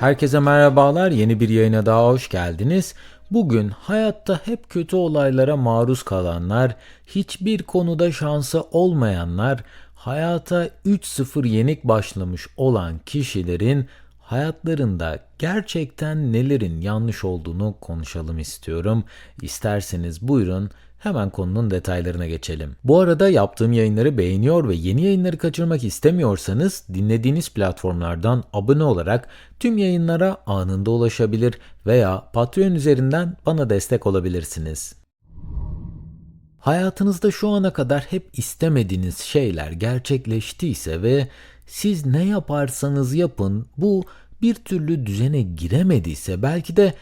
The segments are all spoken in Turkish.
Herkese merhabalar. Yeni bir yayına daha hoş geldiniz. Bugün hayatta hep kötü olaylara maruz kalanlar, hiçbir konuda şansı olmayanlar, hayata 3-0 yenik başlamış olan kişilerin hayatlarında gerçekten nelerin yanlış olduğunu konuşalım istiyorum. İsterseniz buyurun Hemen konunun detaylarına geçelim. Bu arada yaptığım yayınları beğeniyor ve yeni yayınları kaçırmak istemiyorsanız dinlediğiniz platformlardan abone olarak tüm yayınlara anında ulaşabilir veya Patreon üzerinden bana destek olabilirsiniz. Hayatınızda şu ana kadar hep istemediğiniz şeyler gerçekleştiyse ve siz ne yaparsanız yapın bu bir türlü düzene giremediyse belki de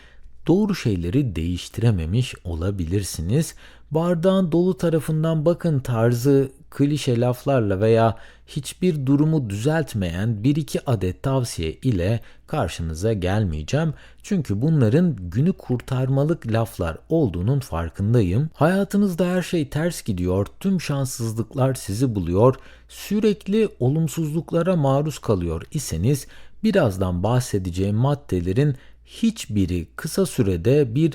doğru şeyleri değiştirememiş olabilirsiniz. Bardağın dolu tarafından bakın tarzı klişe laflarla veya hiçbir durumu düzeltmeyen bir iki adet tavsiye ile karşınıza gelmeyeceğim. Çünkü bunların günü kurtarmalık laflar olduğunun farkındayım. Hayatınızda her şey ters gidiyor, tüm şanssızlıklar sizi buluyor, sürekli olumsuzluklara maruz kalıyor iseniz birazdan bahsedeceğim maddelerin hiçbiri kısa sürede bir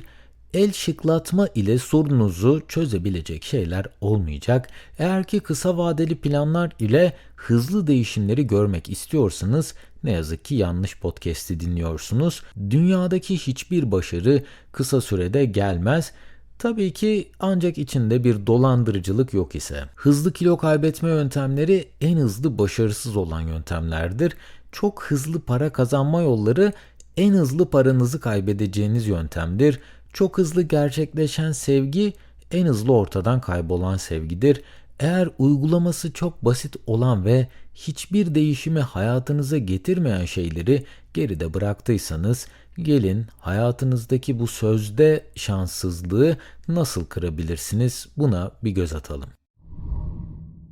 el şıklatma ile sorununuzu çözebilecek şeyler olmayacak. Eğer ki kısa vadeli planlar ile hızlı değişimleri görmek istiyorsanız ne yazık ki yanlış podcast'i dinliyorsunuz. Dünyadaki hiçbir başarı kısa sürede gelmez. Tabii ki ancak içinde bir dolandırıcılık yok ise. Hızlı kilo kaybetme yöntemleri en hızlı başarısız olan yöntemlerdir. Çok hızlı para kazanma yolları en hızlı paranızı kaybedeceğiniz yöntemdir. Çok hızlı gerçekleşen sevgi en hızlı ortadan kaybolan sevgidir. Eğer uygulaması çok basit olan ve hiçbir değişimi hayatınıza getirmeyen şeyleri geride bıraktıysanız gelin hayatınızdaki bu sözde şanssızlığı nasıl kırabilirsiniz buna bir göz atalım.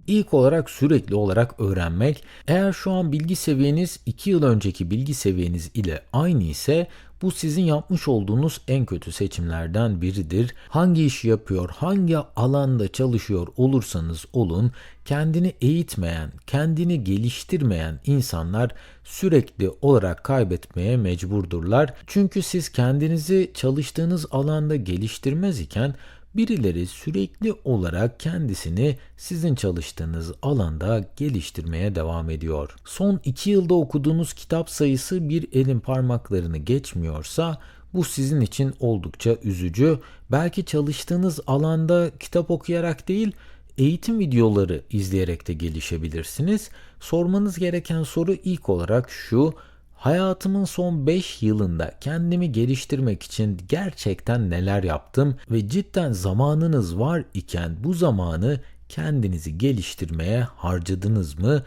İlk olarak sürekli olarak öğrenmek. Eğer şu an bilgi seviyeniz 2 yıl önceki bilgi seviyeniz ile aynı ise bu sizin yapmış olduğunuz en kötü seçimlerden biridir. Hangi işi yapıyor, hangi alanda çalışıyor olursanız olun, kendini eğitmeyen, kendini geliştirmeyen insanlar sürekli olarak kaybetmeye mecburdurlar. Çünkü siz kendinizi çalıştığınız alanda geliştirmez iken Birileri sürekli olarak kendisini sizin çalıştığınız alanda geliştirmeye devam ediyor. Son 2 yılda okuduğunuz kitap sayısı bir elin parmaklarını geçmiyorsa bu sizin için oldukça üzücü. Belki çalıştığınız alanda kitap okuyarak değil, eğitim videoları izleyerek de gelişebilirsiniz. Sormanız gereken soru ilk olarak şu: Hayatımın son 5 yılında kendimi geliştirmek için gerçekten neler yaptım ve cidden zamanınız var iken bu zamanı kendinizi geliştirmeye harcadınız mı?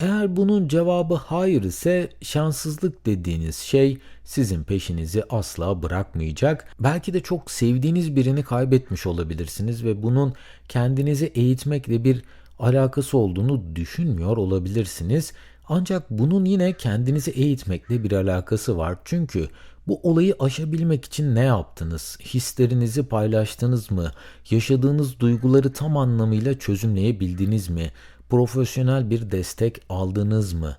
Eğer bunun cevabı hayır ise şanssızlık dediğiniz şey sizin peşinizi asla bırakmayacak. Belki de çok sevdiğiniz birini kaybetmiş olabilirsiniz ve bunun kendinizi eğitmekle bir alakası olduğunu düşünmüyor olabilirsiniz. Ancak bunun yine kendinizi eğitmekle bir alakası var. Çünkü bu olayı aşabilmek için ne yaptınız? Hislerinizi paylaştınız mı? Yaşadığınız duyguları tam anlamıyla çözümleyebildiniz mi? Profesyonel bir destek aldınız mı?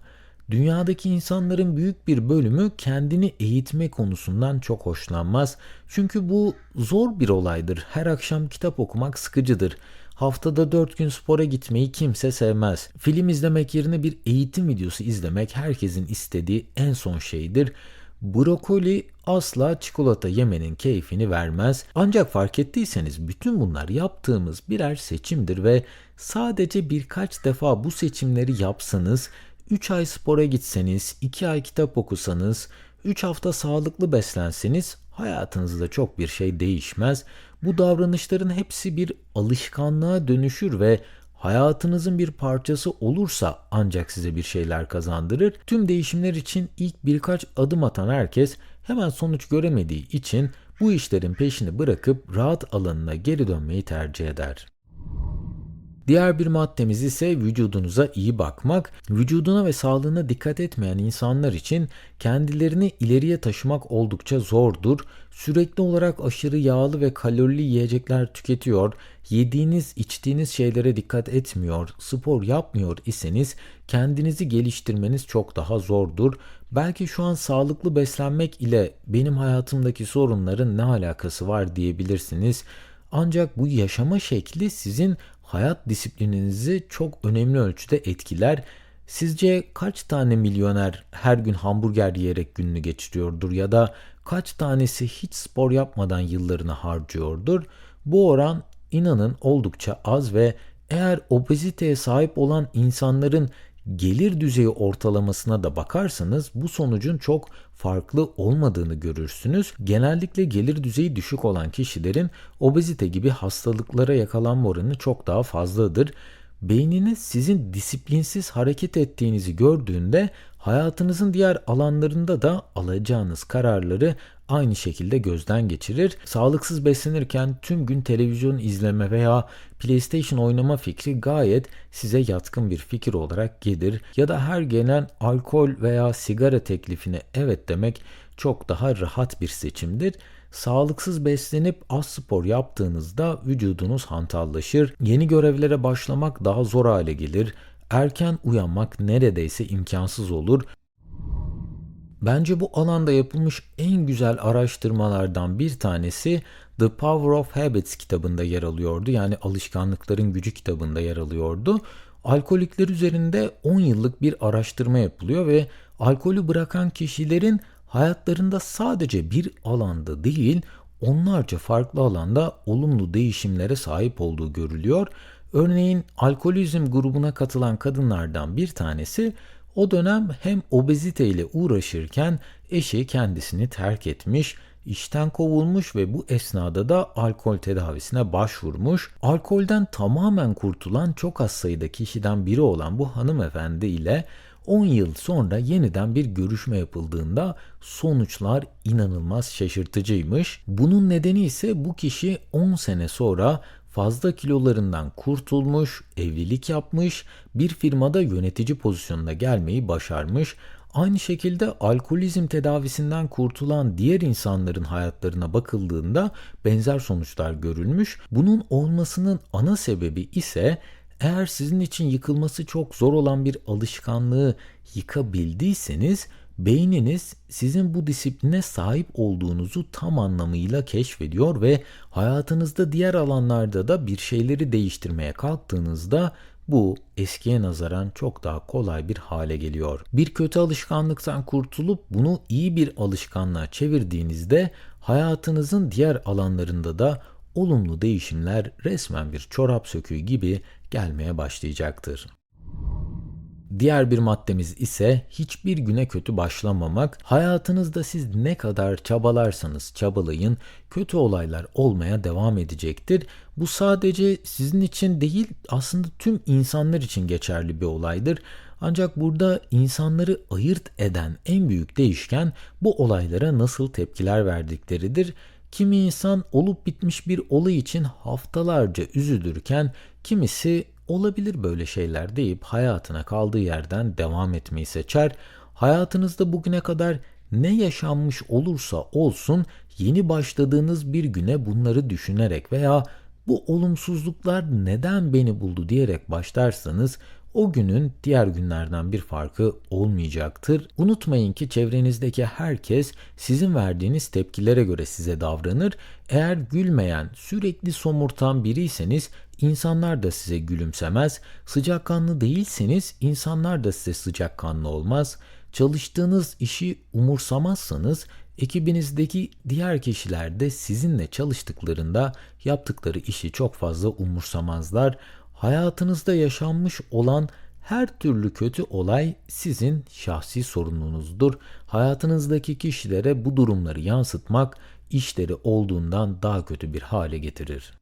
Dünyadaki insanların büyük bir bölümü kendini eğitme konusundan çok hoşlanmaz. Çünkü bu zor bir olaydır. Her akşam kitap okumak sıkıcıdır. Haftada 4 gün spora gitmeyi kimse sevmez. Film izlemek yerine bir eğitim videosu izlemek herkesin istediği en son şeydir. Brokoli asla çikolata yemenin keyfini vermez. Ancak fark ettiyseniz bütün bunlar yaptığımız birer seçimdir ve sadece birkaç defa bu seçimleri yapsanız 3 ay spora gitseniz, 2 ay kitap okusanız, 3 hafta sağlıklı beslenseniz hayatınızda çok bir şey değişmez. Bu davranışların hepsi bir alışkanlığa dönüşür ve hayatınızın bir parçası olursa ancak size bir şeyler kazandırır. Tüm değişimler için ilk birkaç adım atan herkes hemen sonuç göremediği için bu işlerin peşini bırakıp rahat alanına geri dönmeyi tercih eder. Diğer bir maddemiz ise vücudunuza iyi bakmak. Vücuduna ve sağlığına dikkat etmeyen insanlar için kendilerini ileriye taşımak oldukça zordur. Sürekli olarak aşırı yağlı ve kalorili yiyecekler tüketiyor, yediğiniz, içtiğiniz şeylere dikkat etmiyor, spor yapmıyor iseniz kendinizi geliştirmeniz çok daha zordur. Belki şu an sağlıklı beslenmek ile benim hayatımdaki sorunların ne alakası var diyebilirsiniz. Ancak bu yaşama şekli sizin hayat disiplininizi çok önemli ölçüde etkiler. Sizce kaç tane milyoner her gün hamburger yiyerek gününü geçiriyordur ya da kaç tanesi hiç spor yapmadan yıllarını harcıyordur? Bu oran inanın oldukça az ve eğer obeziteye sahip olan insanların gelir düzeyi ortalamasına da bakarsanız bu sonucun çok farklı olmadığını görürsünüz. Genellikle gelir düzeyi düşük olan kişilerin obezite gibi hastalıklara yakalanma oranı çok daha fazladır. Beyniniz sizin disiplinsiz hareket ettiğinizi gördüğünde hayatınızın diğer alanlarında da alacağınız kararları aynı şekilde gözden geçirir. Sağlıksız beslenirken tüm gün televizyon izleme veya PlayStation oynama fikri gayet size yatkın bir fikir olarak gelir ya da her gelen alkol veya sigara teklifine evet demek çok daha rahat bir seçimdir. Sağlıksız beslenip az spor yaptığınızda vücudunuz hantallaşır, yeni görevlere başlamak daha zor hale gelir, erken uyanmak neredeyse imkansız olur. Bence bu alanda yapılmış en güzel araştırmalardan bir tanesi The Power of Habits kitabında yer alıyordu. Yani alışkanlıkların gücü kitabında yer alıyordu. Alkolikler üzerinde 10 yıllık bir araştırma yapılıyor ve alkolü bırakan kişilerin hayatlarında sadece bir alanda değil, onlarca farklı alanda olumlu değişimlere sahip olduğu görülüyor. Örneğin alkolizm grubuna katılan kadınlardan bir tanesi o dönem hem obezite ile uğraşırken eşi kendisini terk etmiş, işten kovulmuş ve bu esnada da alkol tedavisine başvurmuş. Alkolden tamamen kurtulan çok az sayıda kişiden biri olan bu hanımefendi ile 10 yıl sonra yeniden bir görüşme yapıldığında sonuçlar inanılmaz şaşırtıcıymış. Bunun nedeni ise bu kişi 10 sene sonra fazla kilolarından kurtulmuş, evlilik yapmış, bir firmada yönetici pozisyonuna gelmeyi başarmış. Aynı şekilde alkolizm tedavisinden kurtulan diğer insanların hayatlarına bakıldığında benzer sonuçlar görülmüş. Bunun olmasının ana sebebi ise eğer sizin için yıkılması çok zor olan bir alışkanlığı yıkabildiyseniz beyniniz sizin bu disipline sahip olduğunuzu tam anlamıyla keşfediyor ve hayatınızda diğer alanlarda da bir şeyleri değiştirmeye kalktığınızda bu eskiye nazaran çok daha kolay bir hale geliyor. Bir kötü alışkanlıktan kurtulup bunu iyi bir alışkanlığa çevirdiğinizde hayatınızın diğer alanlarında da olumlu değişimler resmen bir çorap söküğü gibi gelmeye başlayacaktır. Diğer bir maddemiz ise hiçbir güne kötü başlamamak. Hayatınızda siz ne kadar çabalarsanız çabalayın kötü olaylar olmaya devam edecektir. Bu sadece sizin için değil aslında tüm insanlar için geçerli bir olaydır. Ancak burada insanları ayırt eden en büyük değişken bu olaylara nasıl tepkiler verdikleridir. Kimi insan olup bitmiş bir olay için haftalarca üzülürken kimisi olabilir böyle şeyler deyip hayatına kaldığı yerden devam etmeyi seçer. Hayatınızda bugüne kadar ne yaşanmış olursa olsun yeni başladığınız bir güne bunları düşünerek veya bu olumsuzluklar neden beni buldu diyerek başlarsanız o günün diğer günlerden bir farkı olmayacaktır. Unutmayın ki çevrenizdeki herkes sizin verdiğiniz tepkilere göre size davranır. Eğer gülmeyen, sürekli somurtan biriyseniz insanlar da size gülümsemez. Sıcakkanlı değilseniz insanlar da size sıcakkanlı olmaz. Çalıştığınız işi umursamazsanız ekibinizdeki diğer kişiler de sizinle çalıştıklarında yaptıkları işi çok fazla umursamazlar hayatınızda yaşanmış olan her türlü kötü olay sizin şahsi sorununuzdur. Hayatınızdaki kişilere bu durumları yansıtmak işleri olduğundan daha kötü bir hale getirir.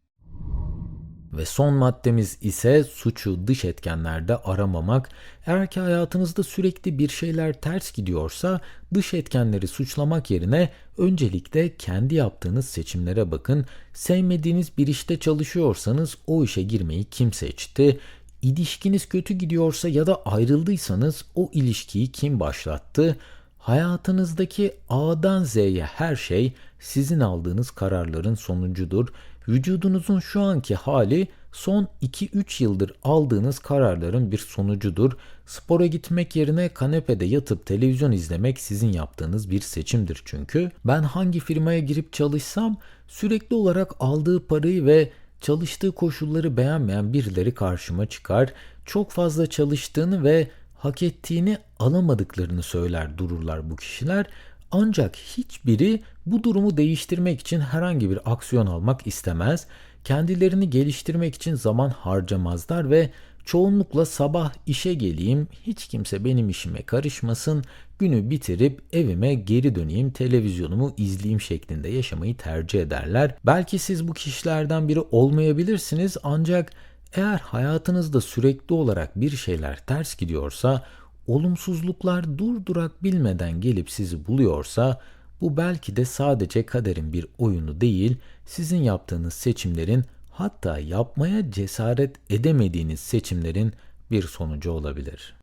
Ve son maddemiz ise suçu dış etkenlerde aramamak. Eğer ki hayatınızda sürekli bir şeyler ters gidiyorsa dış etkenleri suçlamak yerine öncelikle kendi yaptığınız seçimlere bakın. Sevmediğiniz bir işte çalışıyorsanız o işe girmeyi kim seçti? İlişkiniz kötü gidiyorsa ya da ayrıldıysanız o ilişkiyi kim başlattı? Hayatınızdaki A'dan Z'ye her şey sizin aldığınız kararların sonucudur. Vücudunuzun şu anki hali son 2-3 yıldır aldığınız kararların bir sonucudur. Spora gitmek yerine kanepede yatıp televizyon izlemek sizin yaptığınız bir seçimdir çünkü. Ben hangi firmaya girip çalışsam sürekli olarak aldığı parayı ve çalıştığı koşulları beğenmeyen birileri karşıma çıkar. Çok fazla çalıştığını ve hak ettiğini alamadıklarını söyler dururlar bu kişiler. Ancak hiçbiri bu durumu değiştirmek için herhangi bir aksiyon almak istemez. Kendilerini geliştirmek için zaman harcamazlar ve çoğunlukla sabah işe geleyim, hiç kimse benim işime karışmasın, günü bitirip evime geri döneyim, televizyonumu izleyeyim şeklinde yaşamayı tercih ederler. Belki siz bu kişilerden biri olmayabilirsiniz ancak eğer hayatınızda sürekli olarak bir şeyler ters gidiyorsa, olumsuzluklar durdurak bilmeden gelip sizi buluyorsa, bu belki de sadece kaderin bir oyunu değil, sizin yaptığınız seçimlerin hatta yapmaya cesaret edemediğiniz seçimlerin bir sonucu olabilir.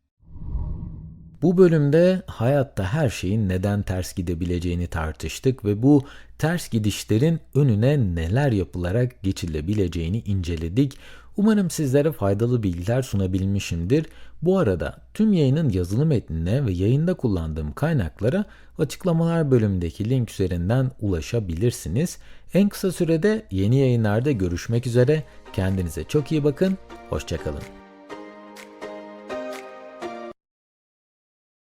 Bu bölümde hayatta her şeyin neden ters gidebileceğini tartıştık ve bu ters gidişlerin önüne neler yapılarak geçilebileceğini inceledik. Umarım sizlere faydalı bilgiler sunabilmişimdir. Bu arada tüm yayının yazılı metnine ve yayında kullandığım kaynaklara açıklamalar bölümündeki link üzerinden ulaşabilirsiniz. En kısa sürede yeni yayınlarda görüşmek üzere. Kendinize çok iyi bakın. Hoşçakalın.